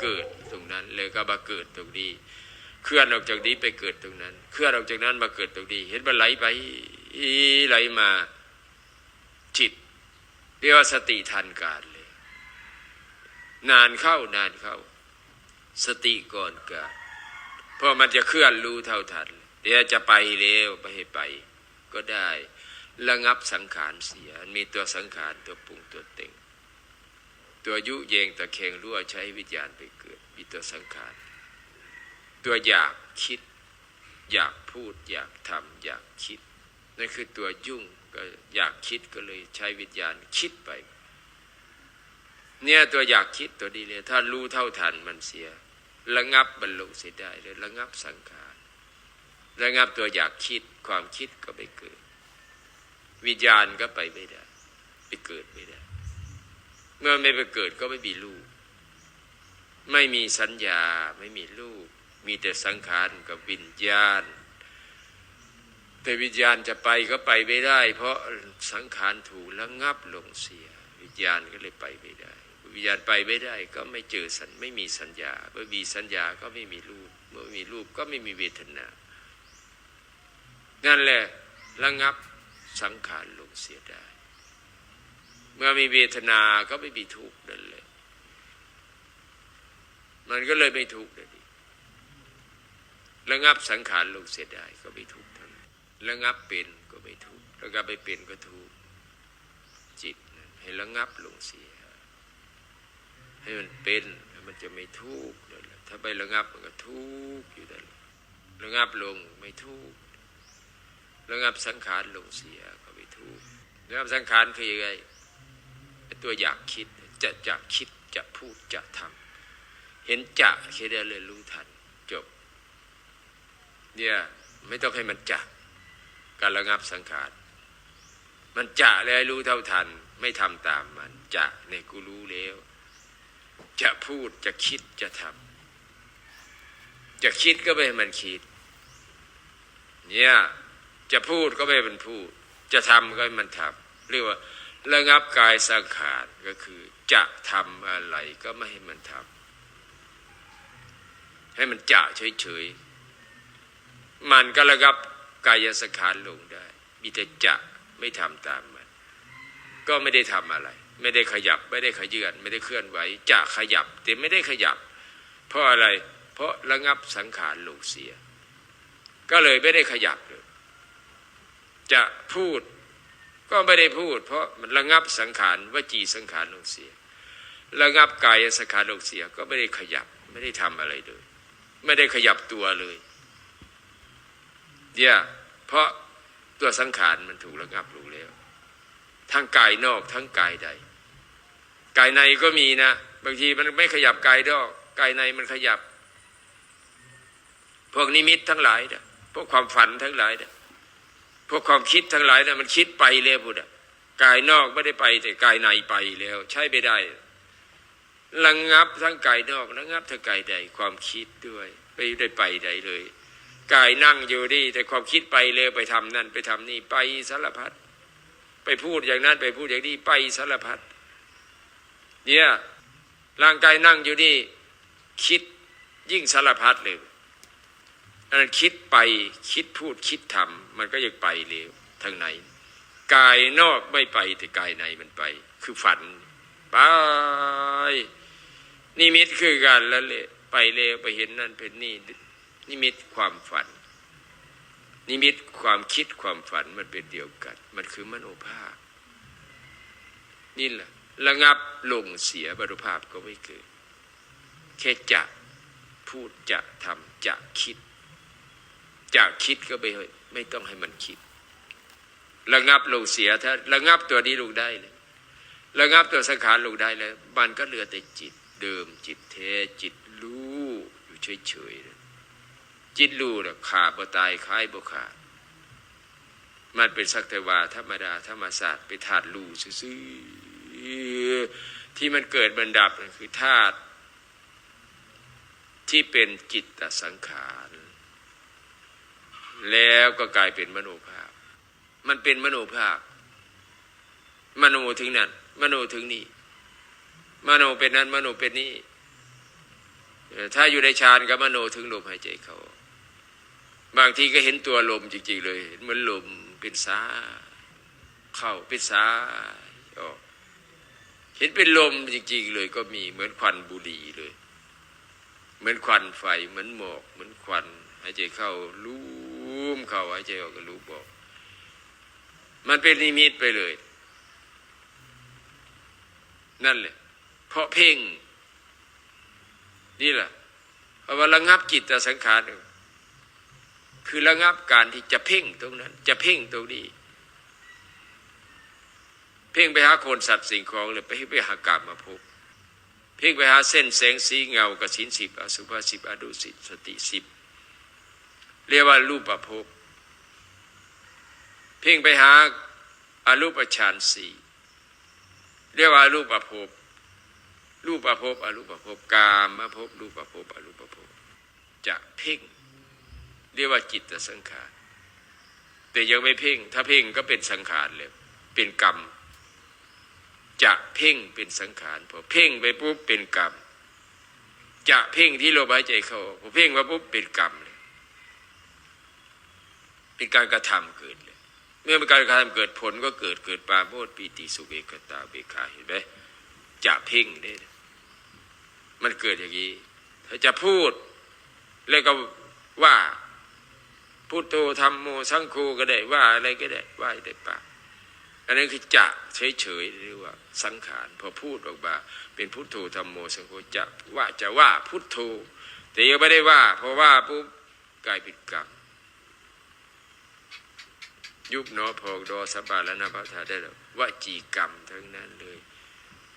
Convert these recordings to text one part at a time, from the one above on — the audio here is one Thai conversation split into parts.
เกิดตรงนั้นเลยก็มาเกิดตรงนี้ เคลื่อนออกจากนี้ไปเกิดตรงนั้น เคลื่อนออกจากนั้นมาเกิดตรงนี้ เห็นมันไหลไปไหลมาจิตเรียกว่าสติทันการเลย นานเข้านานเข้า สติก่อนการเพราะมันจะเคลื่อนรู้เท่าทัน เดี๋ยวจะไปเร็วไปให้ไป ก็ได้ระงับสังขารเสียมีตัวสังขารตัวปรุงตัวเต็ง ตัวยุเยงตัวเข่งรั่วใช้วิญญาณไปเกิดมีตัวสังขาร ตัวอยากคิด อยากพูด อยากทำอยากคิด นั่นคือตัวยุ่งก็อยากคิดก็เลยใช้วิญญาณคิดไป เนี่ยตัวอยากคิดตัวนี้เลยถ้ารู้เท่าทันมันเสีย ระงับบรรลุเสียได้เลยระงับสังขารระงับตัวอยากคิดความคิดก็ไปเกิด วิญญาณก็ไปไม่ได้ ไปเกิดไม่ได้ เมื่อไม่ไปเกิดก็ไม่มีลูก ไม่มีสัญญาไม่มีลูก มีแต่สังขารกับวิญญาณ แต่วิญญาณจะไปก็ไปไม่ได้ เพราะสังขารถูกระงับลงเสีย วิญญาณก็เลยไปไม่ได้ วิญญาณไปไม่ได้ก็ไม่เจอสัญไม่มีสัญญา เมื่อมีสัญญาก็ไม่มีรูป เมื่อมีรูปก็ไม่มีเวทนา นั่นแหละระงับสังขารลงเสียได้ เมื่อมีเวทนาก็ไม่มีทุกข์นั่นแหละมันก็เลยไม่ทุกข์เลยระงับสังขารลงเสียได้ก็ไม่ทุกข์ทั้งระงับเป็นก็ไม่ทุกข์ระงับไม่เป็นก็ทุกข์จิตนั้นให้ระงับลงเสีย ให้มันเป็นแล้วมันจะไม่ทุกข์นั่นแหละถ้าไประงับมันก็ทุกข์อยู่นั่นละระงับลงไม่ทุกข์ระงับสังขารลงเสียก็ไม่ทุกข์ระงับสังขารคือยังไง ตัวอยากคิดจะจะคิดจะพูดจะทำเห็นจะแค่ได้เลยรู้ทันจบ เนี่ยไม่ต้องให้มันจะการระงับสังขารมันจะแล้วรู้เท่าทัน ไม่ทำตามมันจะในกูรู้แล้ว จะพูดจะคิดจะทำจะคิดก็ไม่ให้มันคิด เนี่ยจะพูดก็ไม่ให้มันพูด จะทำก็ให้มันทำเรียกว่า ระงับกายสังขารก็คือจะทำอะไรก็ไม่ให้มันทำให้มันจะเฉยๆ มันก็ระงับกายสังขารลงได้ มีแต่จะไม่ทำตามมัน ก็ไม่ได้ทำอะไร ไม่ได้ขยับ ไม่ได้ขยื่นไม่ได้เคลื่อนไหวจะขยับ แต่ไม่ได้ขยับ เพราะอะไร เพราะระงับสังขารลงเสีย ก็เลยไม่ได้ขยับเลยจะพูด ก็ไม่ได้พูด เพราะมันระงับสังขารวจีสังขารลงเสีย ระงับกายสังขารลงเสียก็ไม่ได้ขยับไม่ได้ทำอะไรเลย ไม่ได้ขยับตัวเลยเนี่ยเพราะตัวสังขารมันถูกระงับลงแล้ว ทั้งกายนอกทั้งกายใด กายในก็มีนะ บางทีมันไม่ขยับกายนอก กายในมันขยับ พวกนิมิตทั้งหลายนะพวกความฝันทั้งหลายนะ พวกความคิดทั้งหลายนะมันคิดไปแล้วพุทธกายนอกไม่ได้ไปแต่กายในไปแล้ว ใช้ไม่ได้ระงงับทั้งกายนอกระงงับทั้งกายใดความคิดด้วยไม่ได้ไปใดเลยกายนั่งอยู่ดีแต่ความคิดไปเร็วไปทำนั่นไปทำนี่ไปสารพัดไปพูดอย่างนั้นไปพูดอย่างนี้ไปสารพัดเนี่ยร่างกายนั่งอยู่นี่คิดยิ่งสารพัดเลย อันนั้นคิดไปคิดพูดคิดทำมันก็ยังไปเร็วทางไหน กายนอกไม่ไปแต่กายในมันไป คือฝัน ไปนิมิตคือการล้วเลยไปเร็วไปเห็นนั่นเป็นนี่นิมิตความฝัน นิมิตความคิดความฝันมันเป็นเดียวกัน มันคือมโนภาพ นี่แหละระงับลงเสียบรุภาพก็ไม่เกิดแค่จะพูดจะทำจะคิด จะคิดก็ไม่ไม่ต้องให้มันคิด ระงับลงเสียถ้าระงับตัวนี้ลงได้เลยระงับตัวสังขารลงได้แล้ว มันก็เหลือแต่จิตเดิมจิตเทจิตรู้อยู่เฉยๆจิตรู้นะขาบ่ตายคล้ายบ่ขาดมันเป็นสักแต่ว่าธรรมดาธรรมศาสตร์ไปธาตุรู้ซื่อที่มันเกิดมันดับนั่นคือธาตุที่เป็นจิตตสังขาร แล้วก็กลายเป็นมโนภาพ มันเป็นมโนภาพ มโนถึงนั้นมโนถึงนี้มโนเป็นนั้น มโนเป็นนี้ถ้าอยู่ในฌานก็มโนถึงลมหายใจเขา บางทีก็เห็นตัวลมจริงๆเลย เหมือนลมเป็นสาเข้าเป็นสาออกเห็นเป็นลมจริงๆเลยก็มีเหมือนควันบุหรี่เลย เหมือนควันไฟ เหมือนหมอก เหมือนควันหายใจเข้าลู มเข้าหายใจออกก็ลูบอก มันเป็นนิมิตไปเลย นั่นแหละ เพราะเพ่ง นี่แหละเพราะว่าระงับจิตสังขารคือระงับการที่จะเพ่งตรงนั้น จะเพ่งตรงนี้ เพ่งไปหาคนสัตว์สิ่งของเลยไปไปหากาบมาพบเพ่งไปหาเส้นแสงสีเงากสินสิบอสุภาสิบอดุสิสติสิบ เรียกว่ารูปประพเพ่งไปหาอารูปฌานสี่เรียกว่ารูปประพรูปประพอรูปประพกามมาพรูปประพอรูปประพจะเพ่ง เรียกว่าจิตสังขารแต่ยังไม่เพ่ง ถ้าเพ่งก็เป็นสังขารเลยเป็นกรรมจะเพ่งเป็นสังขารพอเพ่งไปปุ๊บเป็นกรรมจะเพ่งที่ลมหายใจเข้าพอเพ่งมาปุ๊บเป็นกรรม เป็นการกระทำเกิดเลย เมื่อเป็นการกระทำเกิดผลก็เกิดเกิดปาโมดปีติสุเบกตาเบคาเห็นไหมจะเพ่งได้มันเกิดอย่างนี้ ถ้าจะพูดแล้วก็ว่าพุทโธธรรมโมสังโฆก็ได้ว่าอะไรก็ได้ว่าได้ปากอันนั้นคือจะเฉยๆหรือว่าสังขารพอพูดออกมา เป็นพุทโธธรรมโมสังโฆจะว่าจะว่าพุทโธแต่ยังไม่ได้ว่าเพราะว่าปุ๊บกลายเป็นกรรม ยุบนอพอกดอสบาและนาบาทาได้แล้ววจีกรรมทั้งนั้นเลย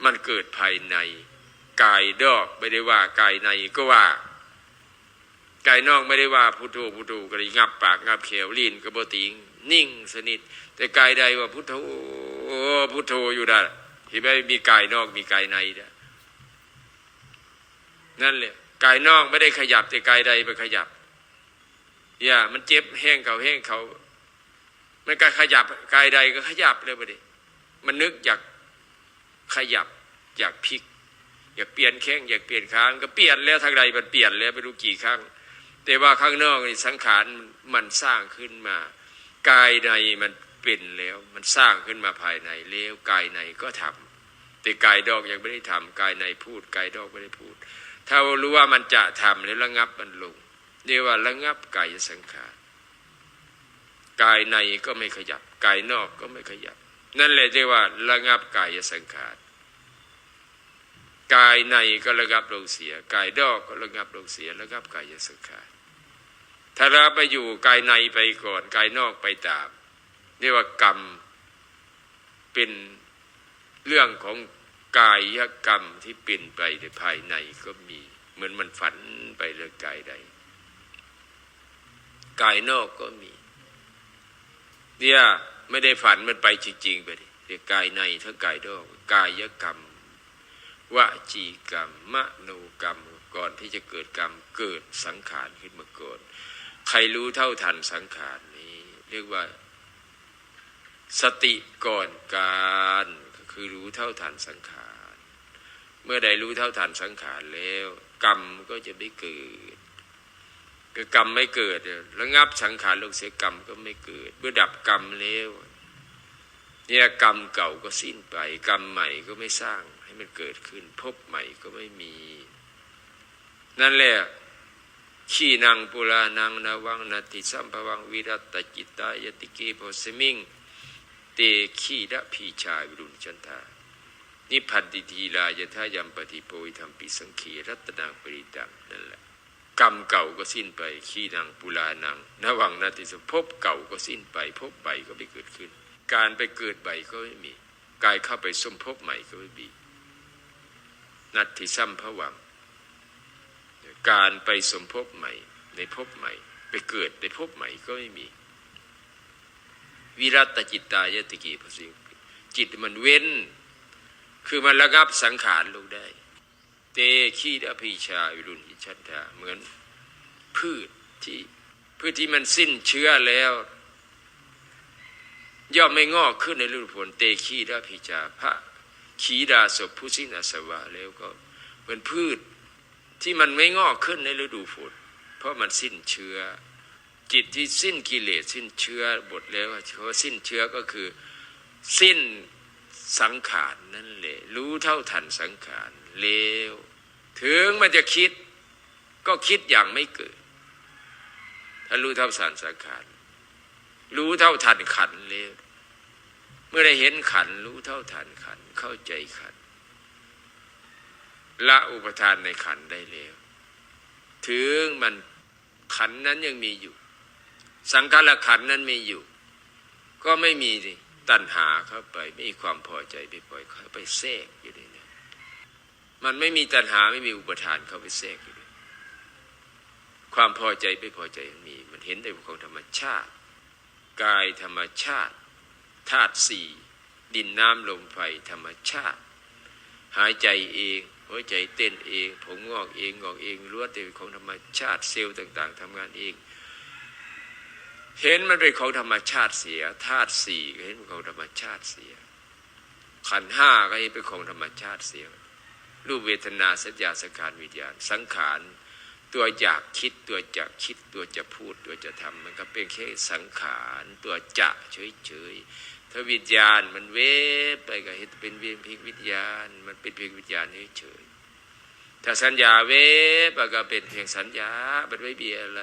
มันเกิดภายใน กายดอกไม่ได้ว่ากายในก็ว่า กายนอกไม่ได้ว่าพุทโธพุทโธก็เลยงับปากงับเขียวลิ้นกระโบติงนิ่งสนิท แต่กายใดว่าพุทโธพุทโธอยู่ได้เห็นไหมมีกายนอกมีกายในนะนั่นแหละกายนอกไม่ได้ขยับแต่กายใดไปขยับอย่ามันเจ็บแห้งเขาแห้งเขา มันก็ขยับกายใดก็ขยับเลยประเดี๋ยมันนึกอยากขยับอยากพลิก อยากเปลี่ยนแข้งอยากเปลี่ยนค้างก็เปลี่ยนแล้วทางใดมันเปลี่ยนแล้วไม่รู้กี่ครั้ง แต่ว่าข้างนอกนี่สังขารมันสร้างขึ้นมากายในมันเป็นแล้วมันสร้างขึ้นมาภายในแล้วกายในก็ทำแต่กายดอกยังไม่ได้ทำกายในพูดกายดอกไม่ได้พูด ถ้ารู้ว่ามันจะทำแล้วระงับมันลงเรียกว่าระงับกายสังขาร กายในก็ไม่ขยับ กายนอกก็ไม่ขยับ นั่นแหละเรียกว่าระงับกายสังขารกายในก็ระงับลงเสีย กายดอกก็ระงับลงเสียระงับกายสังขารถ้าเราไปอยู่กายในไปก่อน กายนอกไปตามเรียกว่ากรรมเป็นเรื่องของกายกรรมที่เป็นไปในภายในก็มี เหมือนมันฝันไปเรื่องกายใดกายนอกก็มี เนี่ยไม่ได้ฝันมันไปจริง ๆ ไปดิเรียกกายในทั้งกายนอกกายกรรมวจีกรรม มโนกรรมก่อนที่จะเกิดกรรมเกิดสังขารขึ้นมาก่อนใครรู้เท่าทันสังขารนี้ เรียกว่า สติก่อนการก็คือรู้เท่าทันสังขาร เมื่อใดรู้เท่าทันสังขารแล้ว กรรมก็จะไม่เกิด ก็กรรมไม่เกิดระงับสังขารลงเสียกรรมก็ไม่เกิด เมื่อดับกรรมแล้วเนี่ยกรรมเก่าก็สิ้นไป กรรมใหม่ก็ไม่สร้างให้มันเกิดขึ้น พบใหม่ก็ไม่มี นั่นแหละขีนังปุรานังนาวังนาติสัมภวังวิรัตจิตายติเกโพสมิงเตขีดะพีชายวิรุณจันทานิพันติทีลายทายัมปฏิโพยธรรมปิสังขีรัตนางปริตังนั่นแหละ กรรมเก่าก็สิ้นไป ขีนังปุรานังนวังนาติสภพเก่าก็สิ้นไป พบใบก็ไม่เกิดขึ้น การไปเกิดใบก็ไม่มี กายเข้าไปสมภพใหม่ก็ไม่มีนัตถิสัมภวัง การไปสมภพใหม่ ในภพใหม่ ไปเกิดในภพใหม่ก็ไม่มี วิรัตจิตตายติกีพสิจิตมันเว้น คือมันระงับสังขารลงได้ เตขีดอภิชาวิรุณหิชันธาเหมือนพืชที่พืชที่มันสิ้นเชื้อแล้ว ย่อมไม่งอกขึ้นในฤดูฝนเตขีดอภิชาพระขีดาศพผู้สิ้นอาสวะแล้วก็เหมือนพืชที่มันไม่งอกขึ้นในฤดูฝนเพราะมันสิ้นเชื้อ จิตที่สิ้นกิเลสสิ้นเชื้อบทแล้วเขาว่าสิ้นเชื้อก็คือสิ้นสังขารนั่นแหละรู้เท่าทันสังขาร เลว ถึงมันจะคิด ก็คิดอย่างไม่เกิดถ้ารู้เท่าสารสังขารรู้เท่าทันขันเลวเมื่อได้เห็นขันรู้เท่าทันขันเข้าใจขันละอุปทานในขันได้แล้ว ถึงมันขันนั้นยังมีอยู่ สังขารขันนั้นมีอยู่ ก็ไม่มีตัณหาเข้าไปไม่มีความพอใจไปปล่อยเข้าไปแทรกอยู่ในนั้น มันไม่มีตัณหาไม่มีอุปทานเข้าไปแทรกอยู่ความพอใจไม่พอใจมันมีมันเห็นได้ของธรรมชาติ กายธรรมชาติธาตุสี่ดินน้ำลมไฟธรรมชาติ หายใจเองหัวใจเต้นเอง ผมงอกเองงอกเองล้วนแต่เป็นของธรรมชาติเซลล์ต่าง ๆทำงานเอง เห็นมันเป็นของธรรมชาติเสียธาตุสี่เห็นเป็นของธรรมชาติเสีย ขันห้าก็เห็นเป็นของธรรมชาติเสีย รูปเวทนาสัญญาสังขารวิญญาณ สังขารตัวอยากคิดตัวจะคิดตัวจะพูดตัวจะทำมันก็เป็นแค่สังขารตัวจะเฉยๆถ้าวิญญาณมันเวบไปก็เห็นเป็นเพียงเพียงวิญญาณ มันเป็นเพียงวิญญาณเฉยๆถ้าสัญญาเวบก็เป็นเพียงสัญญามันไม่มีอะไร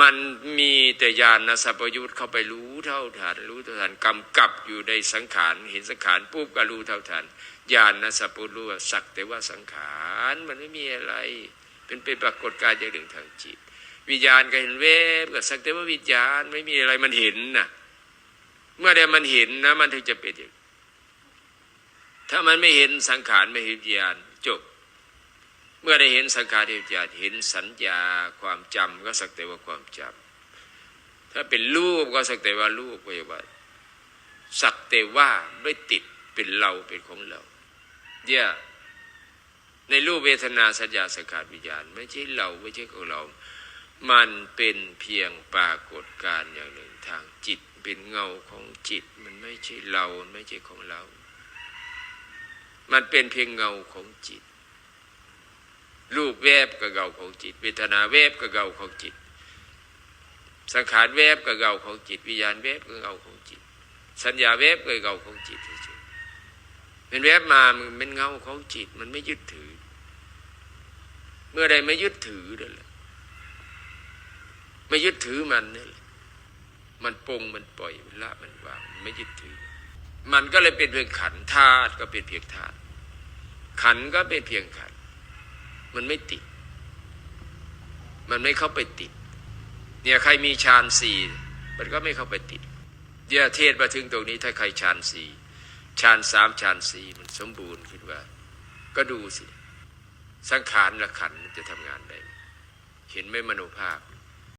มันมีแต่ญาณสัพยุตเข้าไปรู้เท่าทันรู้เท่าทันกำกับอยู่ในสังขารเห็นสังขารปุ๊บก็รู้เท่าทันญาณสัพพรู้ว่าสักแต่ว่าสังขารมันไม่มีอะไร เป็นเป็นปรากฏการณ์อย่างหนึ่งทางจิต วิญญาณก็เห็นเวบก็สักแต่ว่าวิญญาณไม่มีอะไรมันเห็นนะเมื่อใดมันเห็นนะ มันถึงจะเป็นอย่างถ้ามันไม่เห็นสังขารไม่เห็นวิญญาณจบ เมื่อได้เห็นสังขารวิญญาณเห็นสัญญาความจำก็สักแต่ว่าความจำถ้าเป็นรูปก็สักแต่ว่ารูปก็อย่าว่าสักแต่ว่าไม่ติดเป็นเราเป็นของเราเนี่ยในรูปเวทนาสัญญาสังขารวิญญาณ ไม่ใช่เราไม่ใช่ของเรา มันเป็นเพียงปรากฏการณ์อย่างหนึ่งทางจิตเป็นเงาของจิต มันไม่ใช่เราไม่ใช่ของเรา มันเป็นเพียงเงาของจิต แวบกับเงาของจิต เวทนาแวบกับเงาของจิต สังขารแวบกับเงาของจิต วิญญาณแวบกับเงาของจิต สัญญาแวบกับเงาของจิตเฉยๆเป็นแวบมามันเป็นเงาของจิต มันไม่ยึดถือ เมื่อใดไม่ยึดถือนั่นแหละไม่ยึดถือมันนั่นแหละมันปงมันปล่อยมันละมันวางไม่ยึดถือ มันก็เลยเป็นเพียงขันธาตุก็เป็นเพียงธาตุขันก็เป็นเพียงขัน มันไม่ติด มันไม่เข้าไปติด เนี่ยใครมีฌานสี่มันก็ไม่เข้าไปติดเดี๋ยวเทศมาถึงตรงนี้ถ้าใครฌานสี่ฌานสามฌานสี่มันสมบูรณ์คิดว่าก็ดูสิ สังขารและขันธ์มันจะทำงานได้ เห็นไหมมโนภาพ